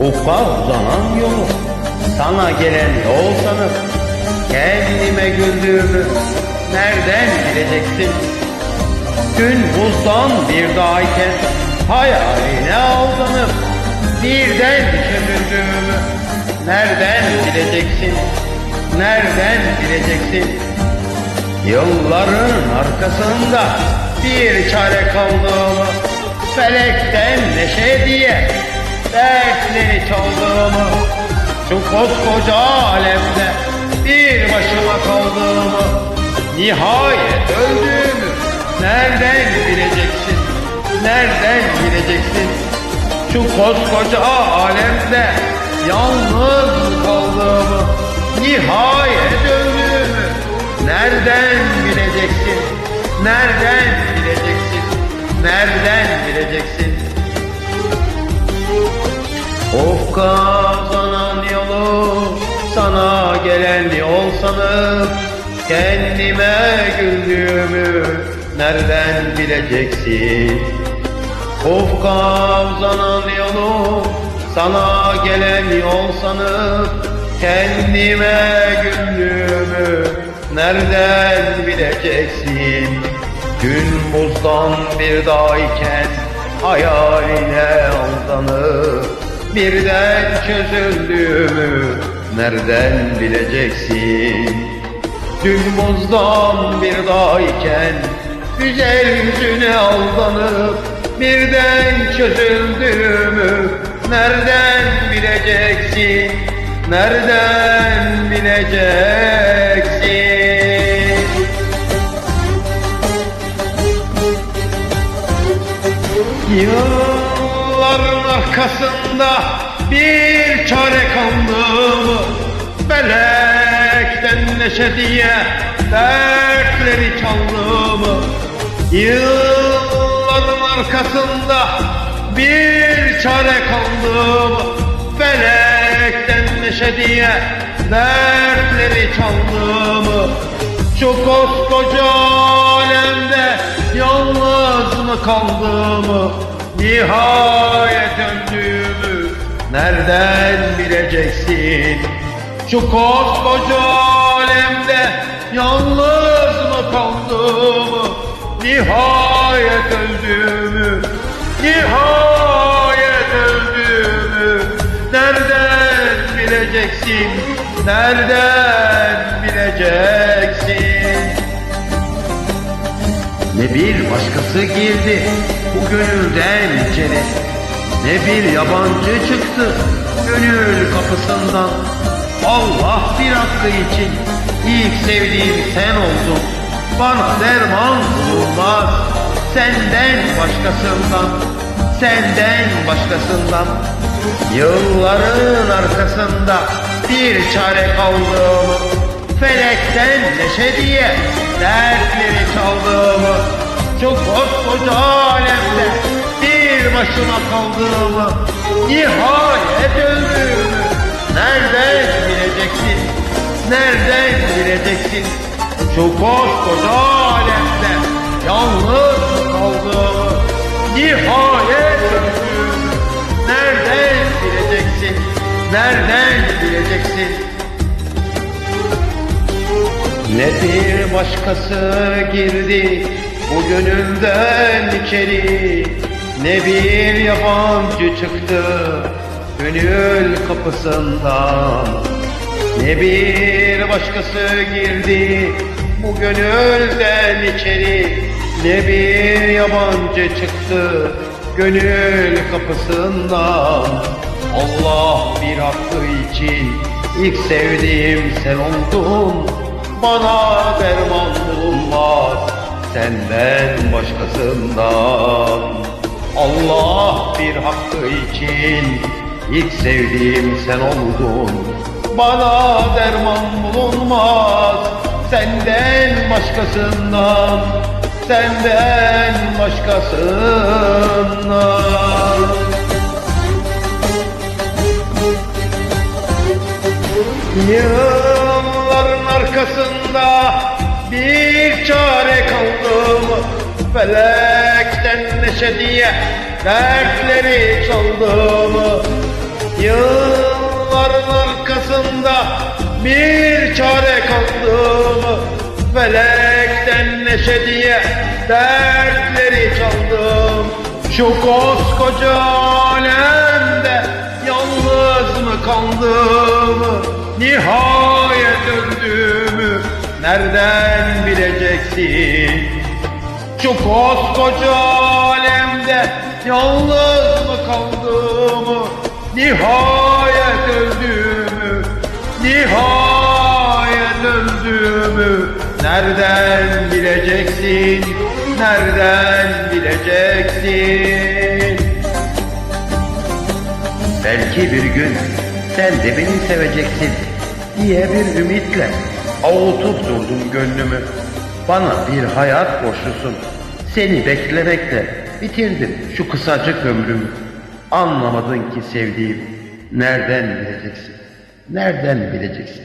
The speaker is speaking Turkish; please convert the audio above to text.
Ufka uzanan yolu sana gelen yol sanıp kendime güldüğümü nereden bileceksin? Gün buzdan bir dağyken hayaline aldanıp birden düşündüğümü nereden bileceksin? Nereden bileceksin? Yılların arkasında bir çare kaldığımı Felekten neşe diye dertleri çaldığımı Şu koskoca alemde bir başıma kaldığımı Nihayet öldüğümü nereden bileceksin? Nereden bileceksin? Şu koskoca alemde yalnız kaldığımı Nihayet öldüğümü nereden bileceksin? Nereden sanıp kendime güldüğümü nereden bileceksin? Of kavzanan yolu sana gelen yol sanıp kendime güldüğümü nereden bileceksin? Gün buzdan bir dağyken hayaline aldanıp birden çözüldüğümü nereden bileceksin? Dün buzdan bir dağyken Güzel yüzüne aldanıp Birden çözüldüğümü Nereden bileceksin? Nereden bileceksin? Yılların arkasında bir çare kaldığımı Belekten neşe diye dertleri çaldığımı Yılların arkasında bir çare kaldığımı Felekten neşe diye dertleri çaldığımı Şu koskoca alemde yalnız mı Nihayet döndüğümü nereden bileceksin? Şu koskoca alemde yalnız mı kaldığımı Nihayet öldüğümü Nihayet öldüğümü Nereden bileceksin? Nereden bileceksin? Ne bir başkası girdi bu gönülden içeri Ne bir yabancı çıktı gönül kapısından. Allah bir hakkı için ilk sevdiğim sen oldun. Bana derman bulunmaz senden başkasından Senden başkasından. Yılların arkasında bir çare kaldığımı Felekten neşe diye dertleri çaldığımı Şu koskoca alemde bir başıma kaldığımı Nihayet öldüğümü nereden bileceksin? Nereden bileceksin? Şu koskoca alemde yalnız kaldığımı Nihayet öldüğümü nereden bileceksin? Nereden bileceksin? Ne bir başkası girdi bu gönülden içeri Ne bir yabancı çıktı gönül kapısından. Ne bir başkası girdi bu gönülden içeri. Ne bir yabancı çıktı gönül kapısından. Allah bir hakkı için ilk sevdiğim sen oldun. Bana derman bulunmaz senden başkasından Allah bir hakkı için ilk sevdiğim sen oldun. Bana derman bulunmaz senden başkasından Senden başkasından. Yılların arkasında bir çare kaldım Felekten neşe diye dertleri çaldım Yılların arkasında bir çare kaldığımı Felekten neşe diye dertleri çaldım Şu koskoca alemde yalnız mı kaldığımı Nihayet öldüğümü nereden bileceksin şu koskoca alemde yalnız mı kaldığımı Nihayet öldüğümü Nihayet öldüğümü Nereden bileceksin Nereden bileceksin Belki bir gün sen de beni seveceksin diye bir ümitle avutup durdum gönlümü. Bana bir hayat borçlusun. Seni beklemekle bitirdim şu kısacık ömrümü. Anlamadın ki sevdiğim. Nereden bileceksin? Nereden bileceksin?